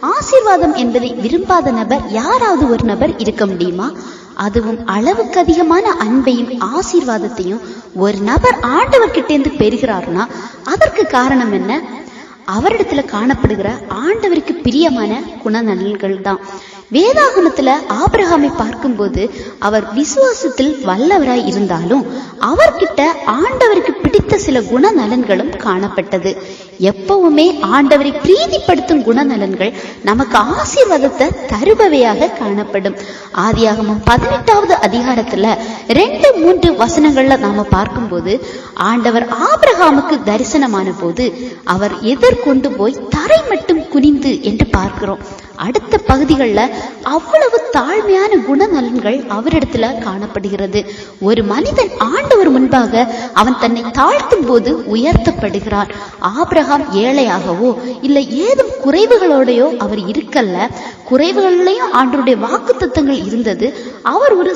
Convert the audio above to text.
ஆசீர்வாதம் என்பதை விரும்பாத நபர் யாராவது ஒரு நபர் இருக்க முடியுமா? அதுவும் அளவுக்கு அதிகமான அன்பையும் ஆசீர்வாதத்தையும் ஒரு நபர் ஆண்டவர்கிட்டேருந்து பெறுகிறார்னா அதற்கு காரணம் என்ன? அவரிடத்துல காணப்படுகிற ஆண்டவருக்கு பிரியமான குணநலன்கள் தான். வேதாகமத்துல ஆபிரகாமை பார்க்கும்போது அவர் விசுவாசத்தில் வல்லவராய் இருந்தாலும் அவர்கிட்ட ஆண்டவருக்கு பிடித்த சில குணநலன்களும் காணப்பட்டது. எப்பவுமே ஆண்டவரை பிரீதிப்படுத்தும் குணநலன்கள் நமக்கு ஆசீர்வாதத்தை தருபவையாக காணப்படும். ஆதியாகமும் பதினெட்டாவது அதிகாரத்துல ரெண்டு மூன்று வசனங்கள்ல நாம பார்க்கும்போது ஆண்டவர் ஆபிரகாமுக்கு தரிசனமான போது அவர் எதிர்கொண்டு போய் தரை மட்டும் குனிந்து என்று பார்க்கிறோம். அடுத்த பகுதிகளில் அவ்வளவு தாழ்மையான குணநலன்கள் அவரிடத்துல காணப்படுகிறது. ஒரு மனிதன் ஆண்டவர் முன்பாக அவன் தன்னை தாழ்த்தும் போது உயர்த்தப்படுகிறார். ஆபிரகாம் ஏழையாகவோ இல்லை ஏதும் குறைவுகளோடையோ அவர் இருக்கல்ல. குறைவுகள்லையும் ஆண்டருடைய வாக்கு இருந்தது. அவர் ஒரு